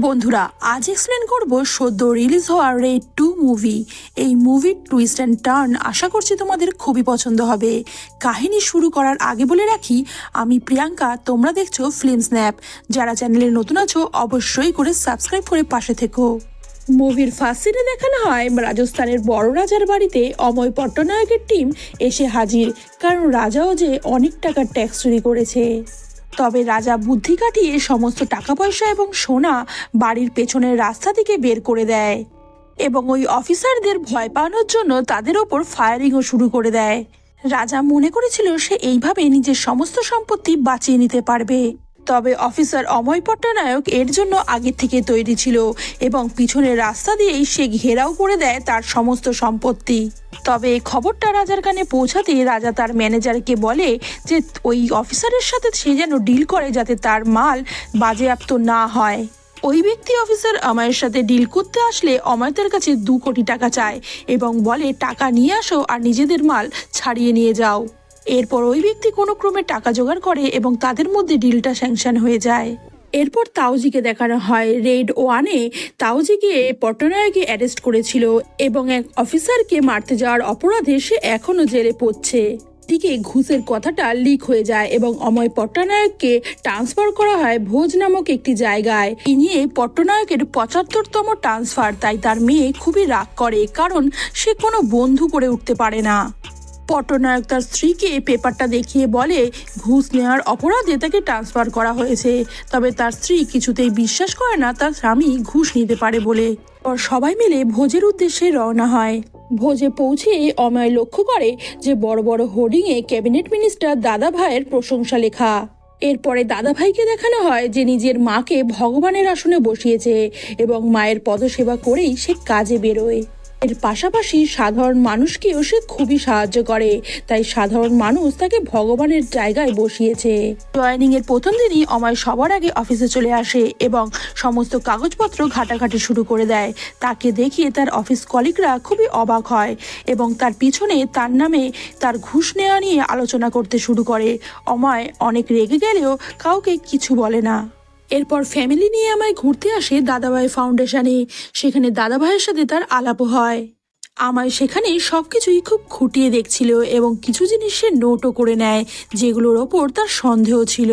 বন্ধুরা, আজ এক্সপ্লেন করব সদ্য রিলিজ হওয়া রেড টু মুভি এই মুভির টুইস্ট অ্যান্ড টার্ন আশা করছি তোমাদের খুবই পছন্দ হবে। কাহিনী শুরু করার আগে বলে রাখি, আমি প্রিয়াঙ্কা, তোমরা দেখছ ফিল্ম স্ন্যাপ যারা চ্যানেলে নতুন আছো, অবশ্যই করে সাবস্ক্রাইব করে পাশে থেকো। মুভির ফার্স্ট সিনে দেখানো হয়, রাজস্থানের বড় রাজার বাড়িতে অময় পট্টনায়কের টিম এসে হাজির। কারণ রাজাও যে অনেক টাকার ট্যাক্স চুরি করেছে। তবে রাজা বুদ্ধি কাটিয়ে সমস্ত টাকা পয়সা এবং সোনা বাড়ির পেছনের রাস্তা থেকে বের করে দেয় এবং ওই অফিসারদের ভয় পাওয়ানোর জন্য তাদের ওপর ফায়ারিংও শুরু করে দেয়। রাজা মনে করেছিল সে এইভাবে নিজের সমস্ত সম্পত্তি বাঁচিয়ে নিতে পারবে। তবে অফিসার অময় পট্টনায়ক এর জন্য আগে থেকে তৈরি ছিল এবং পিছনের রাস্তা দিয়েই সে ঘেরাও করে দেয় তার সমস্ত সম্পত্তি। তবে খবরটা রাজার কানে পৌঁছাতে রাজা তার ম্যানেজারকে বলে যে, ওই অফিসারের সাথে সে যেন ডিল করে যাতে তার মাল বাজেয়াপ্ত না হয়। ওই ব্যক্তি অফিসার অময়ের সাথে ডিল করতে আসলে অময় তার কাছে দু কোটি টাকা চায় এবং বলে, টাকা নিয়ে আসো আর নিজেদের মাল ছাড়িয়ে নিয়ে যাও। এরপর ওই ব্যক্তি কোনো ক্রমে টাকা জোগাড় করে এবং তাদের মধ্যে ডিলটা স্যাংশন হয়ে যায়। এরপর তাওজিকে দেখানো হয়। রেড ওয়ানে তাওজিকে পট্টনায়কে অ্যারেস্ট করেছিল এবং এক অফিসারকে মারতে যাওয়ার অপরাধে সে এখনও জেলে পড়ছে। দিকে ঘুষের কথাটা লিক হয়ে যায় এবং অময় পট্টনায়ককে ট্রান্সফার করা হয় ভোজ নামক একটি জায়গায়। এই নিয়ে পট্টনায়কের পঁচাত্তরতম ট্রান্সফার, তাই তার মেয়ে খুবই রাগ করে, কারণ সে কোনো বন্ধু করে উঠতে পারে না। পট্টনায়ক তার স্ত্রীকে পেপারটা দেখিয়ে বলে, ঘুষ নেওয়ার অপরাধে তাকে ট্রান্সফার করা হয়েছে। তবে তার স্ত্রী কিছুতেই বিশ্বাস করে না, তার স্বামী ঘুষ নিতে পারে বলে। পর সবাই মিলে ভোজের উদ্দেশ্যে রওনা হয়। ভোজে পৌঁছে অময় লক্ষ্য করে যে বড় বড় হোর্ডিংয়ে ক্যাবিনেট মিনিস্টার দাদা ভাইয়ের প্রশংসা লেখা। এরপরে দাদাভাইকে দেখানো হয় যে নিজের মাকে ভগবানের আসনে বসিয়েছে এবং মায়ের পদসেবা করেই সে কাজে বেরোয়। এর পাশাপাশি সাধারণ মানুষকেও সে খুবই সাহায্য করে। তাই সাধারণ মানুষ তাকে ভগবানের জায়গায় বসিয়েছে। জয়নিং এর প্রথম দিনই অময় সবার আগে অফিসে চলে আসে এবং সমস্ত কাগজপত্র ঘাটাঘাটি শুরু করে দেয়। তাকে দেখিয়ে তার অফিস কলিগরা খুবই অবাক হয় এবং তার পিছনে তার নামে তার ঘুষ নেওয়া নিয়ে আলোচনা করতে শুরু করে। অময় অনেক রেগে গেলেও কাউকে কিছু বলে না। এরপর ফ্যামিলি নিয়ে আমায় ঘুরতে আসে দাদাভাই ফাউন্ডেশনে সেখানে দাদাভাইয়ের সাথে তার আলাপ হয়। আমায় সেখানে সব কিছুই খুব খুঁটিয়ে দেখছিল এবং কিছু জিনিস সে নোটও করে নেয়, যেগুলোর ওপর তার সন্দেহ ছিল।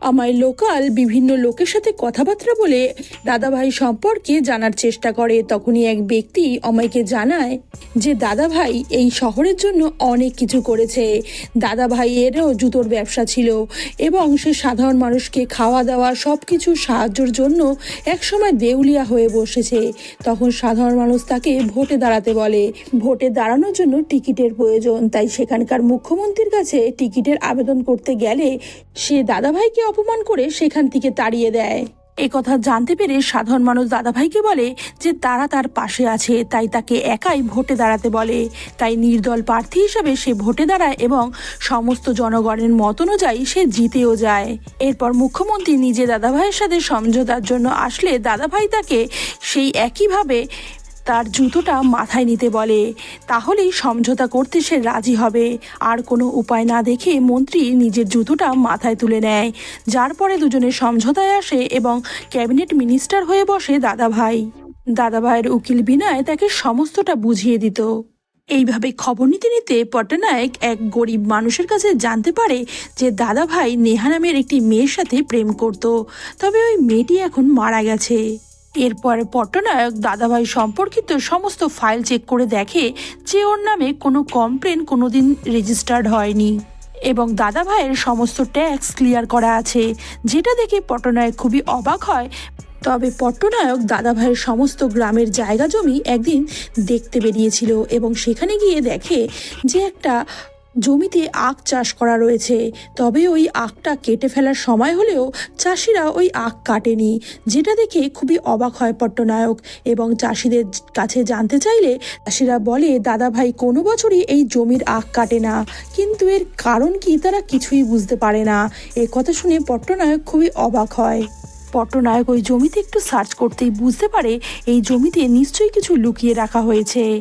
আমায় লোকাল বিভিন্ন লোকের সাথে কথাবার্তা বলে দাদাভাই সম্পর্কে জানার চেষ্টা করে। তখনই এক ব্যক্তি আমায়কে জানায় যে, দাদাভাই এই শহরের জন্য অনেক কিছু করেছে। দাদাভাইয়েরও জুতোর ব্যবসা ছিল এবং সে সাধারণ মানুষকে খাওয়া দাওয়া সব কিছু সাহায্যের জন্য একসময় দেউলিয়া হয়ে বসেছে। তখন সাধারণ মানুষ তাকে ভোটে দাঁড়াতে বলে। ভোটে দাঁড়ানোর জন্য টিকিটের প্রয়োজন। তাই সেখানকার মুখ্যমন্ত্রীর কাছে টিকিটের আবেদন করতে গেলে সে দাদাভাইকে অপমান করে সেখান থেকে তাড়িয়ে দেয়। এ কথা জানতে পেরে সাধারণ মানুষ দাদাভাইকে বলে যে তারা তার পাশে আছে, তাই তাকে একাই ভোটে দাঁড়াতে বলে। তাই নির্দল প্রার্থী হিসাবে সে ভোটে দাঁড়ায় এবং সমস্ত জনগণের মত অনুযায়ী সে জিতেও যায়। এরপর মুখ্যমন্ত্রী নিজে দাদাভাইয়ের সাথে সমঝোতার জন্য আসলে দাদাভাই তাকে সেই একইভাবে তার জুতোটা মাথায় নিতে বলে। তাহলেই সমঝোতা করতে সে রাজি হবে। আর কোনো উপায় না দেখে মন্ত্রী নিজের জুতোটা মাথায় তুলে নেয়। যার পরে দুজনে সমঝোতায় আসে এবং ক্যাবিনেট মিনিস্টার হয়ে বসে দাদাভাই। দাদাভাইয়ের উকিল বিনয় তাকে সমস্তটা বুঝিয়ে দিত। এইভাবে খবর নিতে নিতে পট্টনায়ক এক গরিব মানুষের কাছে জানতে পারে যে দাদাভাই নেহা নামের একটি মেয়ের সাথে প্রেম করত। তবে ওই মেয়েটি এখন মারা গেছে। এরপর পট্টনায়ক দাদাভাই সম্পর্কিত সমস্ত ফাইল চেক করে দেখে যে ওর নামে কোনো কমপ্লেন কোনোদিন রেজিস্টার্ড হয়নি। এবং দাদাভাইয়ের সমস্ত ট্যাক্স ক্লিয়ার করা আছে, যেটা দেখে পট্টনায়ক খুবই অবাক হয়। তবে পট্টনায়ক দাদাভাইয়ের সমস্ত গ্রামের জায়গা জমি একদিন দেখতে বেরিয়েছিল এবং সেখানে গিয়ে দেখে যে একটা জমিতে আখ চাষ করা রয়েছে। তবে ওই আখটা কেটে ফেলার সময় হলেও চাষিরা ওই আখ কাটেনি, যেটা দেখে খুবই অবাক হয় পট্টনায়ক। এবং চাষিদের কাছে জানতে চাইলে চাষিরা বলে দাদা ভাই কোনো বছরই এই জমির আখ কাটে না। কিন্তু এর কারণ কি তারা কিছুই বুঝতে পারে না। এ কথা শুনে পট্টনায়ক খুবই অবাক হয়। পট্টনায়ক ওই জমিতে একটু সার্চ করতেই বুঝতে পারে, এই জমিতে নিশ্চয়ই কিছু লুকিয়ে রাখা হয়েছে।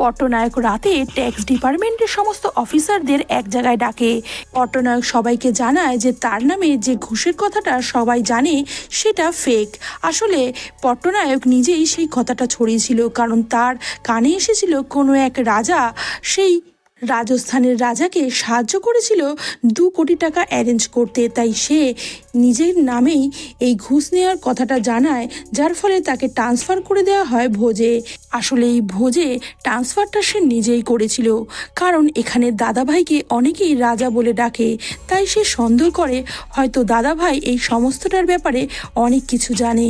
পট্টনায়ক রাতে ট্যাক্স ডিপার্টমেন্টের সমস্ত অফিসারদের এক জায়গায় ডাকে। পট্টনায়ক সবাইকে জানায় যে তার নামে যে ঘুষের কথাটা সবাই জানে, সেটা ফেক আসলে পট্টনায়ক নিজেই সেই কথাটা ছড়িয়েছিল, কারণ তার কানে এসেছিল কোনো এক রাজা, সেই রাজস্থানের রাজাকে সাহায্য করেছিল দু কোটি টাকা অ্যারেঞ্জ করতে। তাই সে নিজের নামেই এই ঘুষ নেওয়ার কথাটা জানায়, যার ফলে তাকে ট্রান্সফার করে দেওয়া হয় ভোজে। আসলে এই ভোজে ট্রান্সফারটা সে নিজেই করেছিল, কারণ এখানে দাদাভাইকে অনেকেই রাজা বলে ডাকে। তাই সে সন্দেহ করে, হয়তো দাদাভাই এই সমস্তটার ব্যাপারে অনেক কিছু জানে।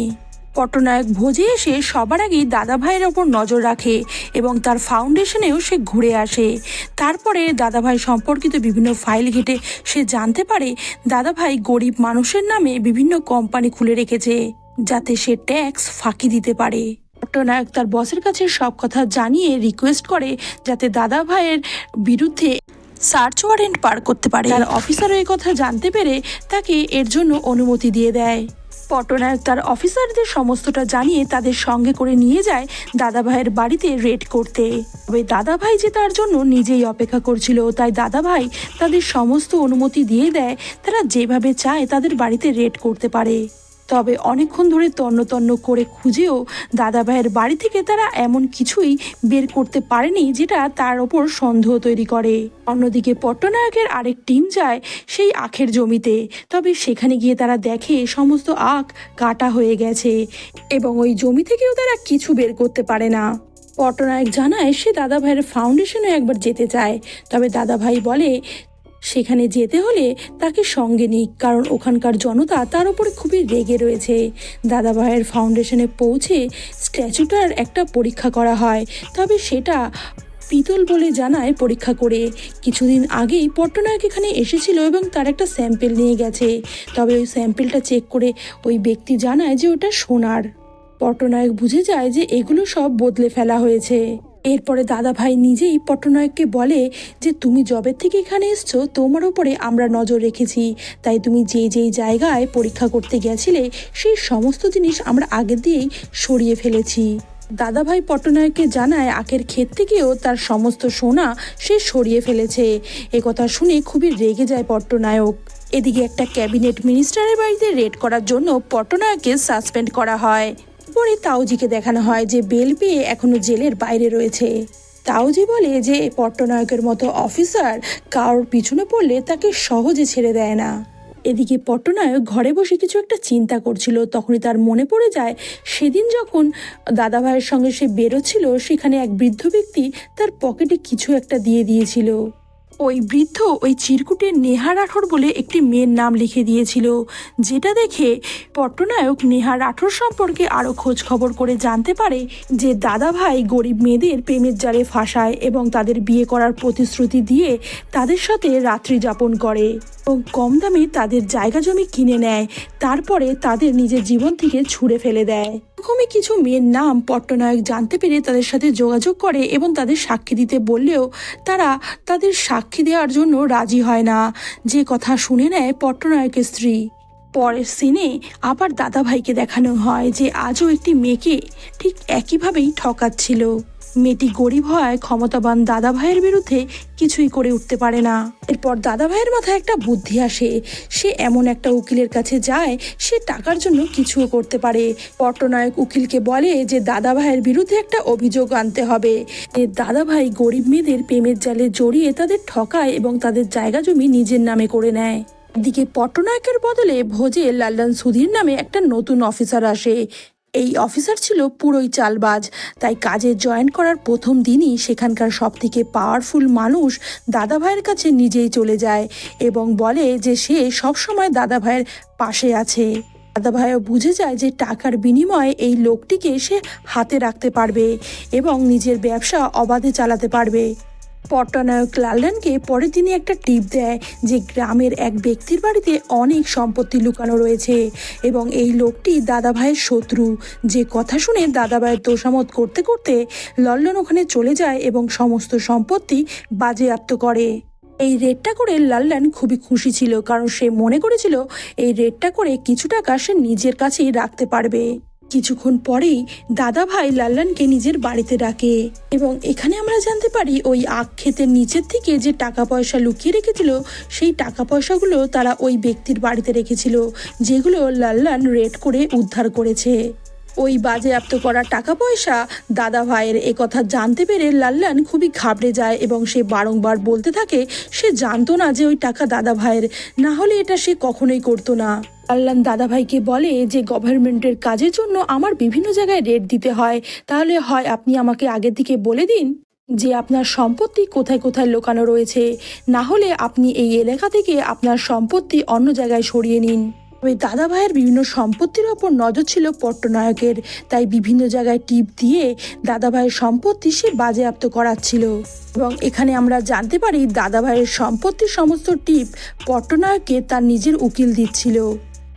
পট্টনায়ক ভোজে এসে সবার আগেই দাদা ভাইয়ের ওপর নজর রাখে এবং তার ফাউন্ডেশনেও সে ঘুরে আসে। তারপরে দাদাভাই সম্পর্কিত বিভিন্ন ফাইল ঘেটে সে জানতে পারে দাদাভাই গরিব মানুষের নামে বিভিন্ন কোম্পানি খুলে রেখেছে, যাতে সে ট্যাক্স ফাঁকি দিতে পারে। পট্টনায়ক তার বসের কাছে সব কথা জানিয়ে রিকোয়েস্ট করে যাতে দাদা ভাইয়ের বিরুদ্ধে সার্চ ওয়ারেন্ট পার করতে পারে। তার অফিসারও এই কথা জানতে পেরে তাকে এর জন্য অনুমতি দিয়ে দেয়। পট্টনায়ক তার অফিসারদের সমস্তটা জানিয়ে তাদের সঙ্গে করে নিয়ে যায় দাদাভাইয়ের বাড়িতে রেড করতে। তবে দাদাভাই যে তার জন্য নিজেই অপেক্ষা করছিল, তাই দাদাভাই তাদের সমস্ত অনুমতি দিয়ে দেয়। তারা যেভাবে চায় তাদের বাড়িতে রেড করতে পারে। তবে অনেকক্ষণ ধরে তন্ন তন্ন করে খুঁজেও দাদাভাইয়ের বাড়ি থেকে তারা এমন কিছুই বের করতে পারেনি যেটা তার ওপর সন্দেহ তৈরি করে। অন্যদিকে পট্টনায়কের আরেক টিম যায় সেই আখের জমিতে। তবে সেখানে গিয়ে তারা দেখে সমস্ত আখ কাটা হয়ে গেছে এবং ওই জমি থেকেও তারা কিছু বের করতে পারে না। পট্টনায়ক জানায়, সে দাদাভাইয়ের ফাউন্ডেশনে একবার যেতে চায়। তবে দাদাভাই বলে সেখানে যেতে হলে তাকে সঙ্গে নিক কারণ ওখানকার জনতা তার উপরে খুবই রেগে রয়েছে। দাদাভাইয়ের ফাউন্ডেশনে পৌঁছে স্ট্যাচুটার একটা পরীক্ষা করা হয়, তবে সেটা পিতল বলে জানায় পরীক্ষা করে। কিছুদিন আগেই পট্টনায়ক এখানে এসেছিল এবং তার একটা স্যাম্পেল নিয়ে গেছে। তবে ওই স্যাম্পেলটা চেক করে ওই ব্যক্তি জানায় যে ওটা সোনার। পট্টনায়ক বুঝে যায় যে এগুলো সব বদলে ফেলা হয়েছে। এরপরে দাদাভাই নিজেই পট্টনায়ককে বলে যে, তুমি জবের থেকে এখানে এসছো, তোমার ওপরে আমরা নজর রেখেছি। তাই তুমি যেই যেই জায়গায় পরীক্ষা করতে গেছিলে, সেই সমস্ত জিনিস আমরা আগে দিয়েই সরিয়ে ফেলেছি। দাদাভাই পট্টনায়ককে জানায়, আখের ক্ষেত থেকেও তার সমস্ত সোনা সে সরিয়ে ফেলেছে। কথা শুনে খুবই রেগে যায় পট্টনায়ক। এদিকে একটা ক্যাবিনেট মিনিস্টারের বাড়িতে রেড করার জন্য পট্টনায়ককে সাসপেন্ড করা হয়। পরে তাওজিকে দেখানো হয় যে বেল পেয়ে এখনও জেলের বাইরে রয়েছে। তাওজি বলে যে পট্টনায়কের মতো অফিসার কারোর পিছনে পড়লে তাকে সহজে ছেড়ে দেয় না। এদিকে পট্টনায়ক ঘরে বসে কিছু একটা চিন্তা করছিল, তখনই তার মনে পড়ে যায়, সেদিন যখন দাদাভাইয়ের সঙ্গে সে বেরোচ্ছিল, সেখানে এক বৃদ্ধ ব্যক্তি তার পকেটে কিছু একটা দিয়ে দিয়েছিল। ওই বৃদ্ধ ওই চিরকুটে নেহা রাঠোর বলে একটি মেয়ের নাম লিখে দিয়েছিল, যেটা দেখে পট্টনায়ক নেহা রাঠোর সম্পর্কে আরও খোঁজ খবর করে জানতে পারে যে দাদা ভাই গরিব মেয়েদের প্রেমের জালে ফাঁসায় এবং তাদের বিয়ে করার প্রতিশ্রুতি দিয়ে তাদের সাথে রাত্রি যাপন করে এবং কম দামে তাদের জায়গা জমি কিনে নেয়, তারপরে তাদের নিজের জীবন থেকে ছুঁড়ে ফেলে দেয়। এরকমই কিছু মেয়ের নাম পট্টনায়ক জানতে পেরে তাদের সাথে যোগাযোগ করে এবং তাদের সাক্ষী দিতে বললেও তারা তাদের সাক্ষী দেওয়ার জন্য রাজি হয় না। যে কথা শুনে নেয় পট্টনায়কের স্ত্রী। পরের সিনে আবার দাদাভাইকে দেখানো হয় যে আজও একটি মেয়েকে ঠিক একইভাবেই ঠকাচ্ছিল। মেয়েটি গরিব হওয়ায় ক্ষমতাবান দাদা ভাইয়ের বিরুদ্ধে কিছুই করে উঠতে পারে না। এরপর দাদা ভাইয়ের মাথায় একটা বুদ্ধি আসে। সে এমন একটা উকিলের কাছে যায়, সে টাকার জন্য কিছুও করতে পারে। পট্টনায়ক উকিলকে বলে যে, দাদা ভাইয়ের বিরুদ্ধে একটা অভিযোগ আনতে হবে। যে, দাদা ভাই গরিব মেয়েদের প্রেমের জালে জড়িয়ে তাদের ঠকায় এবং তাদের জায়গা জমি নিজের নামে করে নেয়। দিকে পট্টনায়কের বদলে ভোজে লাল্লান সুধীর নামে একটা নতুন অফিসার আসে। এই অফিসার ছিল পুরোই চালবাজ। তাই কাজে জয়েন করার প্রথম দিনই সেখানকার সবথেকে পাওয়ারফুল মানুষ দাদাভাইয়ের কাছে নিজেই চলে যায় এবং বলে যে সে সবসময় দাদাভাইয়ের পাশে আছে। দাদাভাইও বুঝে যায় যে টাকার বিনিময়ে এই লোকটিকে সে হাতে রাখতে পারবে এবং নিজের ব্যবসা অবাধে চালাতে পারবে। পট্টনায়ক লাল্লানকে পরে তিনি একটা টিপ দেয় যে গ্রামের এক ব্যক্তির বাড়িতে অনেক সম্পত্তি লুকানো রয়েছে এবং এই লোকটি দাদাভাইয়ের শত্রু। যে কথা শুনে দাদাভাইয়ের তোষামত করতে করতে লল্লন ওখানে চলে যায় এবং সমস্ত সম্পত্তি বাজেয়াপ্ত করে। এই রেডটা করে লাল্লান খুবই খুশি ছিল কারণ সে মনে করেছিল এই রেডটা করে কিছু টাকা সে নিজের কাছেই রাখতে পারবে। কিছুক্ষণ পরেই দাদা ভাই লাল্লানকে নিজের বাড়িতে ডাকে এবং এখানে আমরা জানতে পারি ওই আখ ক্ষেতের নিচের থেকে যে টাকা পয়সা লুকিয়ে রেখেছিল, সেই টাকা পয়সাগুলো তারা ওই ব্যক্তির বাড়িতে রেখেছিল, যেগুলো লাল্লান রেড করে উদ্ধার করেছে। ওই বাজেয়াপ্ত করা টাকা পয়সা দাদা ভাইয়ের কথা জানতে পেরে লাল্লান খুবই ঘাবড়ে যায় এবং সে বারংবার বলতে থাকে, সে জানতো না যে ওই টাকা দাদা ভাইয়ের না হলে এটা সে কখনোই করতো না। আল্লান দাদাভাইকে বলে যে গভর্নমেন্টের কাজের জন্য আমার বিভিন্ন জায়গায় রেট দিতে হয়। তাহলে হয় আপনি আমাকে আগের দিকে বলে দিন যে, আপনার সম্পত্তি কোথায় কোথায় লোকানো রয়েছে। না হলে আপনি এই এলাকা থেকে আপনার সম্পত্তি অন্য জায়গায় সরিয়ে নিন। তবে দাদা ভাইয়ের বিভিন্ন সম্পত্তির ওপর নজর ছিল পট্টনায়কের। তাই বিভিন্ন জায়গায় টিপ দিয়ে দাদা ভাইয়ের সম্পত্তি সে বাজেয়াপ্ত করাচ্ছিল। এবং এখানে আমরা জানতে পারি দাদা ভাইয়ের সম্পত্তির সমস্ত টিপ পট্টনায়ককে তার নিজের উকিল দিচ্ছিল।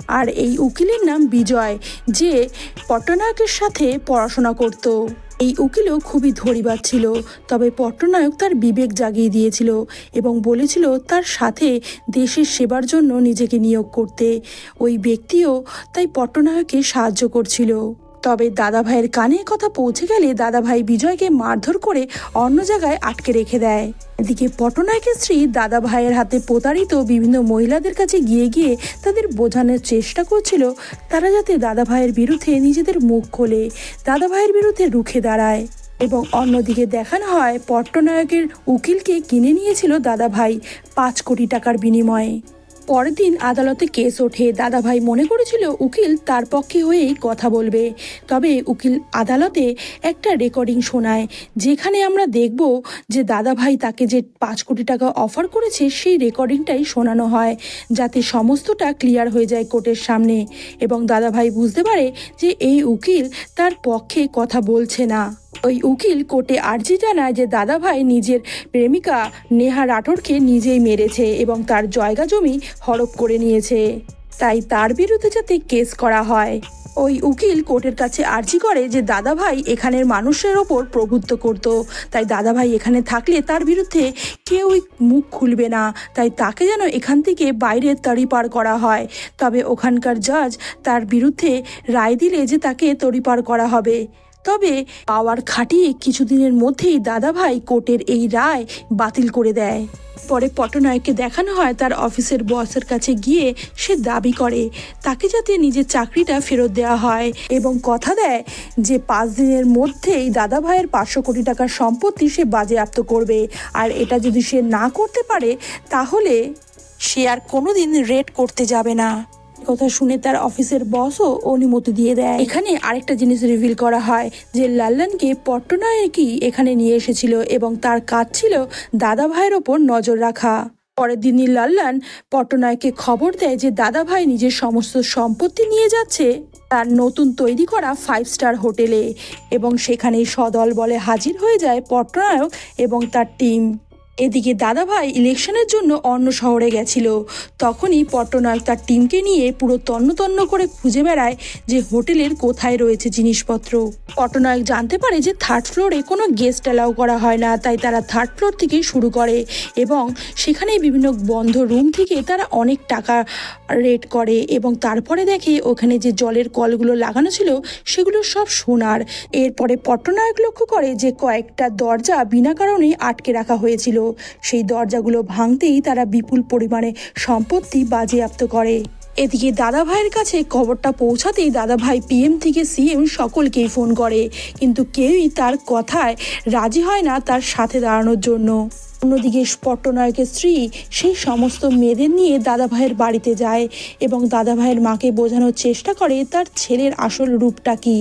আর এই উকিলের নাম বিজয়, যে পট্টনায়কের সাথে পড়াশোনা করত। এই উকিলও খুবই ধরিবার ছিল, তবে পট্টনায়ক তার বিবেক জাগিয়ে দিয়েছিল এবং বলেছিল তার সাথে দেশের সেবার জন্য নিজেকে নিয়োগ করতে। ওই ব্যক্তিও তাই পট্টনায়কে সাহায্য করছিল। তবে দাদা ভাইয়ের কানে কথা পৌঁছে গেলে দাদা ভাই বিজয়কে মারধর করে অন্য জায়গায় আটকে রেখে দেয়। এদিকে পটনায়কের স্ত্রী দাদা ভাইয়ের হাতে প্রতারিত বিভিন্ন মহিলাদের কাছে গিয়ে গিয়ে তাদের বোঝানোর চেষ্টা করছিল, তারা যাতে দাদা ভাইয়ের বিরুদ্ধে নিজেদের মুখ খোলে দাদা ভাইয়ের বিরুদ্ধে রুখে দাঁড়ায় এবং অন্যদিকে দেখানো হয়, পট্টনায়কের উকিলকে কিনে নিয়েছিল দাদা ভাই পাঁচ কোটি টাকার বিনিময়ে। পরের দিন আদালতে কেস ওঠে। দাদাভাই মনে করেছিল উকিল তার পক্ষে হয়েই কথা বলবে। তবে উকিল আদালতে একটা রেকর্ডিং শোনায়, যেখানে আমরা দেখব যে দাদাভাই তাকে যে পাঁচ কোটি টাকা অফার করেছে, সেই রেকর্ডিংটাই শোনানো হয়, যাতে সমস্তটা ক্লিয়ার হয়ে যায় কোর্টের সামনে। এবং দাদাভাই বুঝতে পারে যে এই উকিল তার পক্ষে কথা বলছে না। ওই উকিল কোর্টে আর্জি জানায় যে দাদাভাই নিজের প্রেমিকা নেহা রাঠোরকে নিজেই মেরেছে এবং তার জায়গা জমি হড়প করে নিয়েছে। তাই তার বিরুদ্ধে যাতে কেস করা হয়। ওই উকিল কোর্টের কাছে আর্জি করে যে দাদাভাই এখানের মানুষের ওপর প্রভুত্ব করত। তাই দাদাভাই এখানে থাকলে তার বিরুদ্ধে কেউই মুখ খুলবে না। তাই তাকে যেন এখান থেকে বাইরে তড়িপার করা হয়। তবে ওখানকার জাজ তার বিরুদ্ধে রায় দিলে যে তাকে তড়িপার করা হবে। তবে পাওয়ার খাটিয়ে কিছুদিনের মধ্যেই দাদাভাই কোর্টের এই রায় বাতিল করে দেয়। পরে পটনায়ককে দেখানো হয় তার অফিসের বসের কাছে গিয়ে সে দাবি করে, তাকে যাতে নিজের চাকরিটা ফেরত দেওয়া হয় এবং কথা দেয় যে পাঁচ দিনের মধ্যেই দাদা ভাইয়ের পাঁচশো কোটি টাকার সম্পত্তি সে বাজেয়াপ্ত করবে। আর এটা যদি সে না করতে পারে, তাহলে সে আর কোনোদিন রেড করতে যাবে না। কথা শুনে তার অফিসের বসও অনুমতি দিয়ে দেয়। এখানে আরেকটা জিনিস রিভিল করা হয়, যে লাল্লানকে পট্টনায়কই এখানে নিয়ে এসেছিল এবং তার কাজ ছিল দাদা ভাইয়ের ওপর নজর রাখা। পরের দিনই লাল্লান পট্টনায়ককে খবর দেয় যে দাদা ভাই নিজের সমস্ত সম্পত্তি নিয়ে যাচ্ছে তার নতুন তৈরি করা ফাইভ স্টার হোটেলে এবং সেখানেই সদল বলে হাজির হয়ে যায় পট্টনায়ক এবং তার টিম এদিকে দাদাভাই ইলেকশনের জন্য অন্য শহরে গেছিল। তখনই পট্টনায়ক তার টিমকে নিয়ে পুরো তন্নতন্ন তন্ন করে খুঁজে বেড়ায় যে হোটেলের কোথায় রয়েছে জিনিসপত্র। পট্টনায়ক জানতে পারে যে থার্ড ফ্লোরে কোনো গেস্ট অ্যালাউ করা হয় না, তাই তারা থার্ড ফ্লোর থেকে শুরু করে এবং সেখানেই বিভিন্ন বন্ধ রুম থেকে তারা অনেক টাকা রেট করে এবং তারপরে দেখে ওখানে যে জলের কলগুলো লাগানো ছিল সেগুলো সব সোনার। এরপরে পট্টনায়ক লক্ষ্য করে যে কয়েকটা দরজা বিনা কারণে আটকে রাখা হয়েছিল। সেই দরজাগুলো ভাঙতেই তারা বিপুল পরিমাণে সম্পত্তি বাজেয়াপ্ত করে। এদিকে দাদা ভাইয়ের কাছে খবরটা পৌঁছাতেই দাদা ভাই পিএম থেকে সিএম সকলকেই ফোন করে। কিন্তু কেউই তার কথায় রাজি হয় না তার সাথে দাঁড়ানোর জন্য। অন্যদিকে পট্টনায়কের স্ত্রী সেই সমস্ত মেয়েদের নিয়ে দাদা ভাইয়ের বাড়িতে যায় এবং দাদা ভাইয়ের মাকে বোঝানোর চেষ্টা করে তার ছেলের আসল রূপটা কি।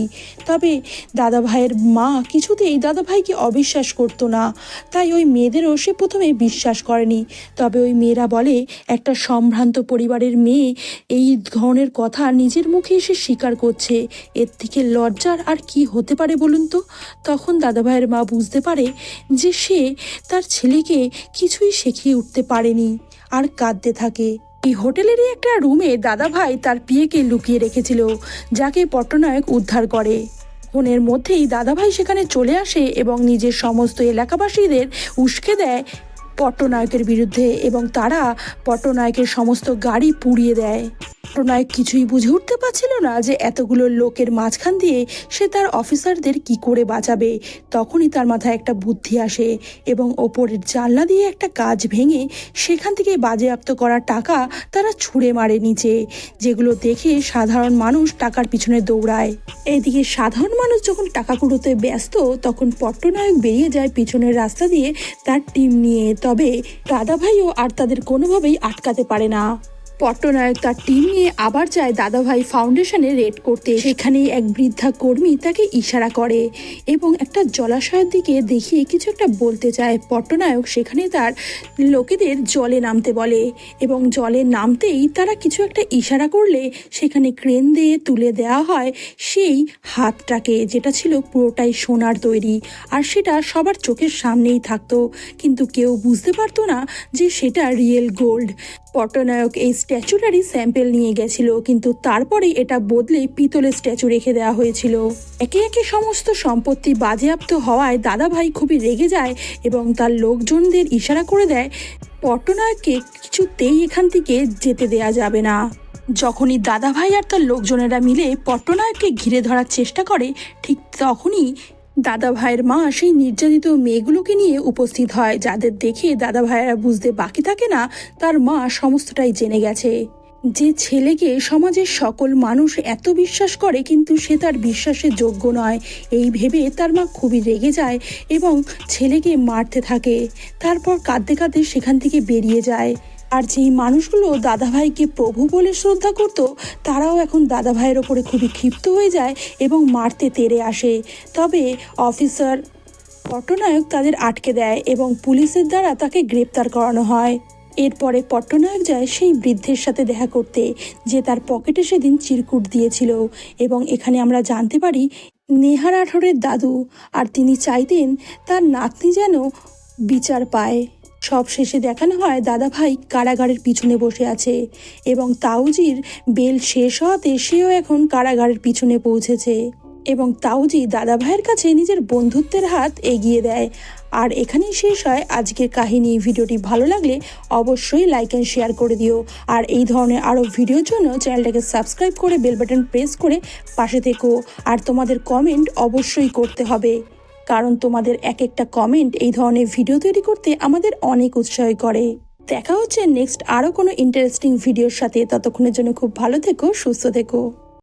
তবে দাদা ভাইয়ের মা কিছুতেই দাদা ভাইকে অবিশ্বাস করতো না, তাই ওই মেয়েদেরও সে প্রথমে বিশ্বাস করেনি। তবে ওই মেয়েরা বলে, একটা সম্ভ্রান্ত পরিবারের মেয়ে এই ধরনের কথা নিজের মুখে এসে স্বীকার করছে। এর থেকে লজ্জার আর কি হতে পারে বলুন তো? তখন দাদা ভাইয়ের মা বুঝতে পারে যে সে তার ছেলেকে কিছুই শিখিয়ে উঠতে পারেনি। আর কাঁদতে থাকে। এই হোটেলেরই একটা রুমে দাদা ভাই তার পিয়েকে লুকিয়ে রেখেছিল, যাকে পট্টনায়ক উদ্ধার করে। ফোনের মধ্যেই দাদাভাই সেখানে চলে আসে এবং নিজের সমস্ত এলাকাবাসীদের উস্কে দেয় পট্টনায়কের বিরুদ্ধে এবং তারা পট্টনায়কের সমস্ত গাড়ি পুড়িয়ে দেয়। প্রণয় কিছুই বুঝে উঠতে পারছিল না যে এতগুলো লোকের মাঝখান দিয়ে সে তার অফিসারদের কি করে বাঁচাবে। তখনই তার মাথায় একটা বুদ্ধি আসে এবং ওপরের জানলা দিয়ে একটা কাজ ভেঙে সেখান থেকে বাজেয়াপ্ত করা টাকা তারা ছুঁড়ে মারে নিচে, যেগুলো দেখে সাধারণ মানুষ টাকার পিছনে দৌড়ায়। এদিকে সাধারণ মানুষ যখন টাকা কুড়োতে ব্যস্ত, তখন পট্টনায়ক বেরিয়ে যায় পিছনের রাস্তা দিয়ে তার টিম নিয়ে। তবে দাদাভাইও আর তাদের কোনোভাবেই আটকাতে পারে না। পট্টনায়ক তার টিম নিয়ে আবার যায় দাদাভাই ফাউন্ডেশনে রেড করতে। সেখানেই এক বৃদ্ধা কর্মী তাকে ইশারা করে এবং একটা জলাশয়ের দিকে দেখিয়ে কিছু একটা বলতে চায়। পট্টনায়ক সেখানে তার লোকেদের জলে নামতে বলে এবং জলে নামতেই তারা কিছু একটা ইশারা করলে সেখানে ক্রেন দিয়ে তুলে দেওয়া হয় সেই হাতটাকে, যেটা ছিল পুরোটাই সোনার তৈরি। আর সেটা সবার চোখের সামনেই থাকতো, কিন্তু কেউ বুঝতে পারতো না যে সেটা রিয়েল গোল্ড পট্টনায়ক এই স্ট্যাচুটারই স্যাম্পেল নিয়ে গেছিল, কিন্তু তারপরে এটা বদলে পিতলের স্ট্যাচু রেখে দেওয়া হয়েছিল। একে একে সমস্ত সম্পত্তি বাজেয়াপ্ত হওয়ায় দাদাভাই খুবই রেগে যায় এবং তার লোকজনদের ইশারা করে দেয়, পট্টনায়ককে কিছুতেই এখান থেকে যেতে দেয়া যাবে না। যখনই দাদাভাই আর তার লোকজনেরা মিলে পট্টনায়ককে ঘিরে ধরার চেষ্টা করে, ঠিক তখনই দাদা ভাইয়ের মা সেই নির্যাতিত মেয়েগুলোকে নিয়ে উপস্থিত হয়, যাদের দেখে দাদা ভাইয়েরা বুঝতে বাকি থাকে না, তার মা সমস্তটাই জেনে গেছে। যে ছেলেকে সমাজের সকল মানুষ এত বিশ্বাস করে, কিন্তু সে তার বিশ্বাসের যোগ্য নয়। এই ভেবে তার মা খুবই রেগে যায় এবং ছেলেকে মারতে থাকে। তারপর কাঁদতে কাঁদতে সেখান থেকে বেরিয়ে যায়। আর যেই মানুষগুলো দাদাভাইকে প্রভু বলে শ্রদ্ধা করত, তারাও এখন দাদাভাইয়ের ওপরে খুবই ক্ষিপ্ত হয়ে যায় এবং মারতে তেড়ে আসে। তবে অফিসার পট্টনায়ক তাদের আটকে দেয় এবং পুলিশের দ্বারা তাকে গ্রেপ্তার করানো হয়। এরপরে পট্টনায়ক যায় সেই বৃদ্ধের সাথে দেখা করতে, যে তার পকেটে সেদিন চিরকুট দিয়েছিল এবং এখানে আমরা জানতে পারি নেহা রাঠোরের দাদু, আর তিনি চাইতেন তার নাতনি যেন বিচার পায়। সব শেষে দেখানো হয় দাদাভাই কারাগারের পিছনে বসে আছে এবং তাউজির বেল শেষ হওয়াতে সেও এখন কারাগারের পিছনে পৌঁছেছে এবং তাউজি দাদাভাইয়ের কাছে নিজের বন্ধুত্বের হাত এগিয়ে দেয়। আর এখানেই শেষ হয় আজকের কাহিনী। ভিডিওটি ভালো লাগলে অবশ্যই লাইক অ্যান্ড শেয়ার করে দিও। আর এই ধরনের আরও ভিডিওর জন্য চ্যানেলটাকে সাবস্ক্রাইব করে বেল বাটন প্রেস করে পাশে থেকো। আর তোমাদের কমেন্ট অবশ্যই করতে হবে। কারণ তোমাদের এক একটা কমেন্ট এই ধরনের ভিডিও তৈরি করতে আমাদের অনেক উৎসাহ করে। দেখা হচ্ছে নেক্সট আরও কোনো ইন্টারেস্টিং ভিডিওর সাথে। ততক্ষণের জন্য খুব ভালো থেকো, সুস্থ থেকো।